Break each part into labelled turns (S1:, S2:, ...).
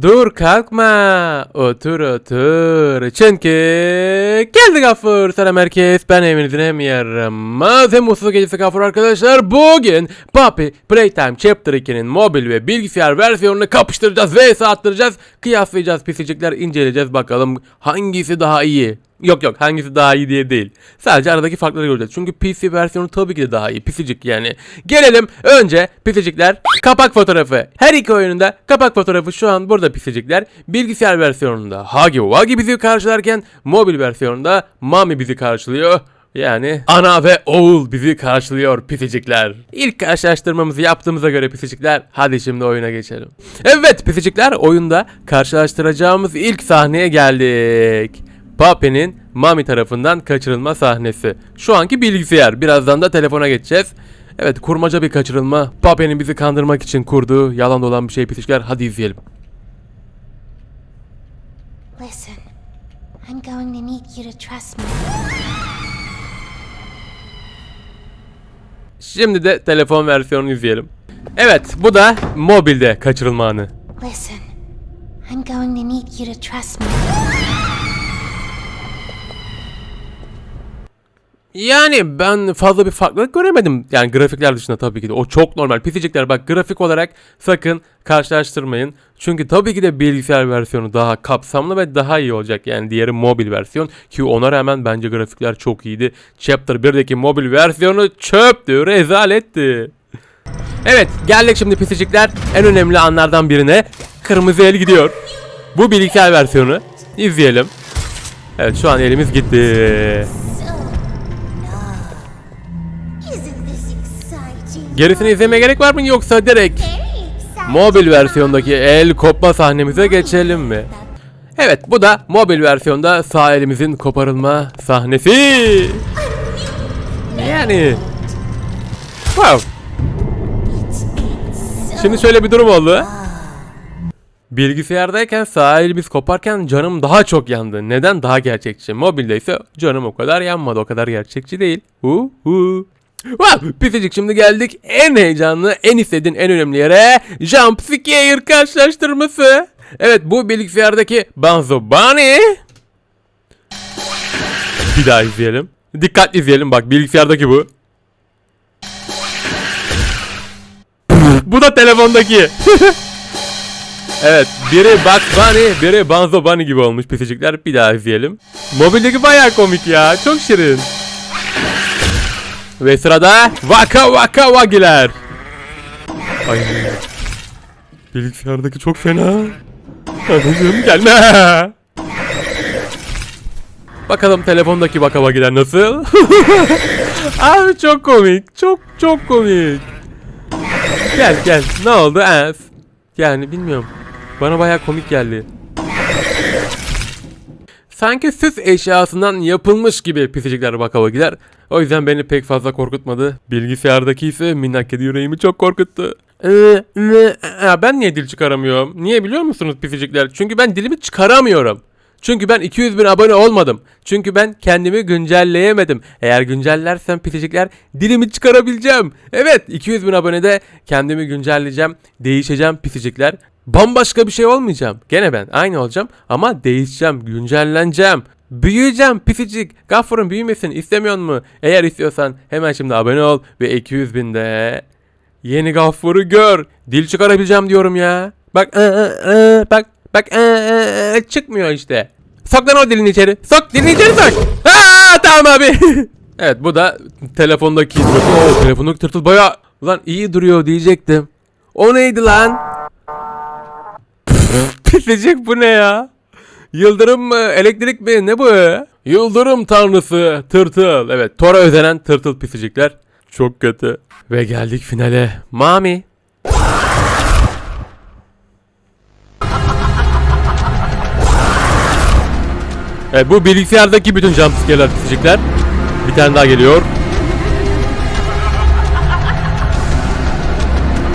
S1: Dur kalkma. Otur otur. Çünkü geldi Gafur. Selam herkes. Ben evinizin hem yaramaz hem mutsuz gecesi Gafur arkadaşlar. Bugün Puppy Playtime Chapter 2'nin mobil ve bilgisayar versiyonunu kapıştıracağız ve attıracağız. Kıyaslayacağız pisicikler inceleyeceğiz bakalım hangisi daha iyi. Yok yok hangisi daha iyi diye değil. Sadece aradaki farkları göreceğiz. Çünkü PC versiyonu tabii ki de daha iyi. Pisicik yani. Gelelim önce pisicikler kapak fotoğrafı. Her iki oyununda kapak fotoğrafı şu an burada pisicikler. Bilgisayar versiyonunda Hagi Wagi bizi karşılarken mobil versiyonunda Mami bizi karşılıyor. Yani ana ve oğul bizi karşılıyor pisicikler. İlk karşılaştırmamızı yaptığımıza göre pisicikler hadi şimdi oyuna geçelim. Evet pisicikler oyunda karşılaştıracağımız ilk sahneye geldik. Pape'nin Mami tarafından kaçırılma sahnesi. Şu anki bilgisayar. Birazdan da telefona geçeceğiz. Evet kurmaca bir kaçırılma. Pape'nin bizi kandırmak için kurduğu yalan dolan bir şey pisicikler. Hadi izleyelim.
S2: Listen, I'm going to need you to trust me.
S1: Şimdi de telefon versiyonunu izleyelim. Evet bu da mobilde kaçırılma anı.
S2: Listen, I'm going to need you to trust me.
S1: Yani ben fazla bir farklılık göremedim. Yani grafikler dışında tabii ki de. O çok normal. Pisicikler bak grafik olarak sakın karşılaştırmayın. Çünkü tabii ki de bilgisayar versiyonu daha kapsamlı ve daha iyi olacak. Yani diğeri mobil versiyon. Ki ona rağmen bence grafikler çok iyiydi. Chapter 1'deki mobil versiyonu çöptü, rezaletti. Evet geldik şimdi pisicikler. En önemli anlardan birine. Kırmızı el gidiyor. Bu bilgisayar versiyonu. İzleyelim. Evet şu an elimiz gitti. Gerisini izlemeye gerek var mı yoksa direkt mobil versiyondaki el kopma sahnemize geçelim mi? Evet bu da mobil versiyonda sağ elimizin koparılma sahnesi. Yani. Wow. Şimdi şöyle bir durum oldu. Bilgisayardayken sağ elimiz koparken canım daha çok yandı. Neden? Daha gerçekçi. Mobilde ise canım o kadar yanmadı. O kadar gerçekçi değil. Hu hu. Wow, pisicik şimdi geldik en heyecanlı, en istediğin, en önemli yere Jump Scare karşılaştırması. Evet bu bilgisayardaki Banzo Bunny. Bir daha izleyelim. Dikkatli izleyelim bak bilgisayardaki bu. bu da telefondaki. Evet biri Bugs Bunny biri Banzo Bunny gibi olmuş pisicikler bir daha izleyelim. Mobildeki bayağı komik ya çok şirin. Ve sırada Vaka Vaka Wagiler. Ay. Bilgisayardaki çok fena. Anacığım gelme. Bakalım telefondaki Vaka Wagiler nasıl? Abi çok komik. Çok çok komik. Gel gel. Ne oldu? Ee, yani bilmiyorum. Bana bayağı komik geldi. Sanki süs eşyasından yapılmış gibi pisicikler bakavagiler. O yüzden beni pek fazla korkutmadı. Bilgisayardaki ise minnak kedi yüreğimi çok korkuttu. Ee, ben niye dil çıkaramıyorum? Niye biliyor musunuz pisicikler? Çünkü ben dilimi çıkaramıyorum. Çünkü ben 200 bin abone olmadım. Çünkü ben kendimi güncelleyemedim. Eğer güncellersem pisicikler dilimi çıkarabileceğim. Evet 200 bin abonede kendimi güncelleyeceğim. Değişeceğim pisicikler. Bambaşka bir şey olmayacağım. Gene ben aynı olacağım ama değişeceğim, güncelleneceğim. Büyüyeceğim pisicik. Gafur'un büyümesini istemiyor mu? Eğer istiyorsan hemen şimdi abone ol ve 200 binde yeni Gafur'u gör. Dil çıkarabileceğim diyorum ya. Bak ı, ı, ı, bak bak ı, ı, ı, çıkmıyor işte. Sok lan o dilini içeri. Sok dilini içeri sok. Aa, tamam abi. evet bu da telefondaki. Oo, telefondaki tırtıl baya lan iyi duruyor diyecektim. O neydi lan? Pisicik bu ne ya? Yıldırım mı? Elektrik mi? Ne bu? Yıldırım tanrısı tırtıl. Evet Thor'a özenen tırtıl pisicikler. Çok kötü. Ve geldik finale. Mami. Evet bu bilgisayardaki bütün jumpscare'lar pisicikler. Bir tane daha geliyor.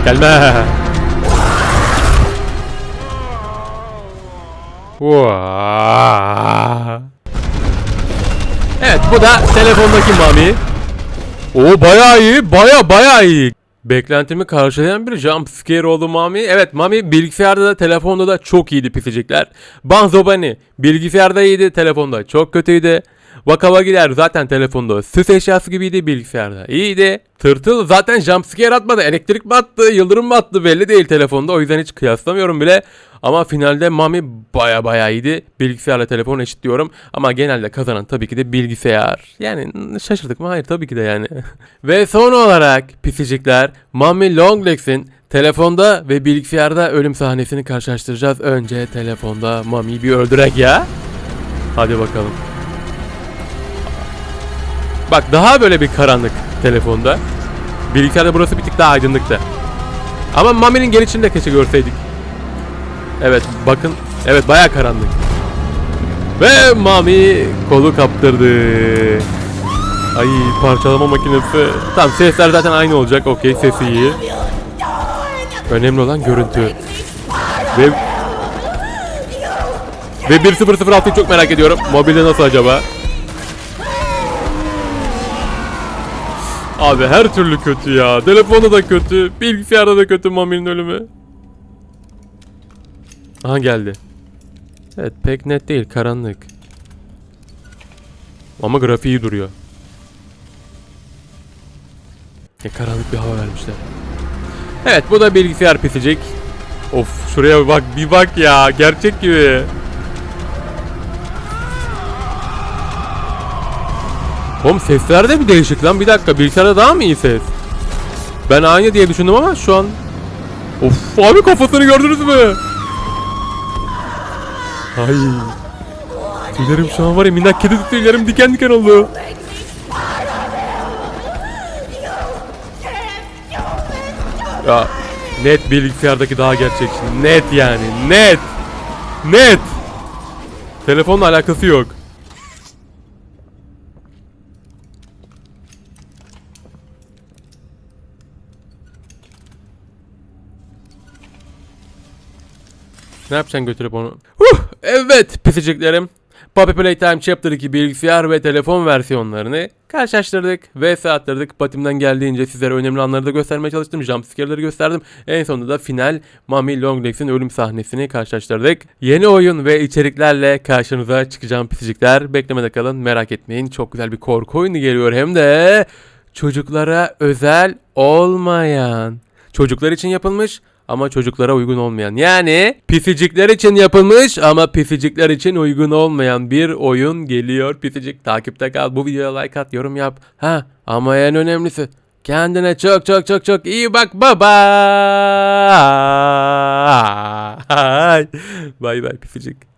S1: Gelme. Evet bu da telefondaki Mami. O bayağı iyi, baya baya iyi. Beklentimi karşılayan bir jump scare oldu Mami. Evet Mami bilgisayarda da telefonda da çok iyiydi pisicikler. Banzobani bilgisayarda iyiydi telefonda çok kötüydü. Vakavagiler zaten telefonda süs eşyası gibiydi bilgisayarda iyiydi. Tırtıl zaten jumpscare atmadı. Elektrik mi attı, yıldırım mı attı belli değil telefonda. O yüzden hiç kıyaslamıyorum bile. Ama finalde Mami baya baya iyiydi. Bilgisayarla telefon eşit diyorum. Ama genelde kazanan tabii ki de bilgisayar. Yani şaşırdık mı? Hayır tabii ki de yani. ve son olarak pisicikler Mami Longlegs'in telefonda ve bilgisayarda ölüm sahnesini karşılaştıracağız. Önce telefonda Mami'yi bir öldürek ya. Hadi bakalım. Bak daha böyle bir karanlık telefonda. Bilgisayarda burası bir tık daha aydınlıktı. Ama Mami'nin gelişini de keşke görseydik. Evet bakın. Evet baya karanlık. Ve Mami kolu kaptırdı. Ay parçalama makinesi. Tamam sesler zaten aynı olacak. Okey sesi iyi. Önemli olan görüntü. Ve ve 1006'yı çok merak ediyorum. Mobilde nasıl acaba? Abi her türlü kötü ya. Telefonda da kötü, bilgisayarda da kötü Mami'nin ölümü. Aha geldi. Evet pek net değil, karanlık. Ama grafiği duruyor. Ne karanlık bir hava vermişler. Evet bu da bilgisayar pisicik. Of şuraya bak bir bak ya gerçek gibi. Oğlum sesler de bir değişik lan. Bir dakika bilgisayarda daha mı iyi ses? Ben aynı diye düşündüm ama şu an... Of abi kafasını gördünüz mü? Ay. Tüylerim şu an var ya minnak kedi tüylerim diken diken oldu. Ya net bilgisayardaki daha gerçekçi. Net yani net. Net. Telefonla alakası yok. Ne yapacaksın götürüp onu? Huh, evet pisiciklerim. Puppy Playtime Chapter 2 bilgisayar ve telefon versiyonlarını karşılaştırdık ve attırdık. Patimden geldiğince sizlere önemli anları da göstermeye çalıştım. Jumpscare'ları gösterdim. En sonunda da final Mami Longlegs'in ölüm sahnesini karşılaştırdık. Yeni oyun ve içeriklerle karşınıza çıkacağım pisicikler. Beklemede kalın merak etmeyin. Çok güzel bir korku oyunu geliyor hem de çocuklara özel olmayan. Çocuklar için yapılmış ama çocuklara uygun olmayan. Yani pisicikler için yapılmış ama pisicikler için uygun olmayan bir oyun geliyor. Pisicik takipte kal. Bu videoya like at, yorum yap. Ha ama en önemlisi kendine çok çok çok çok iyi bak baba. Bay bay pisicik.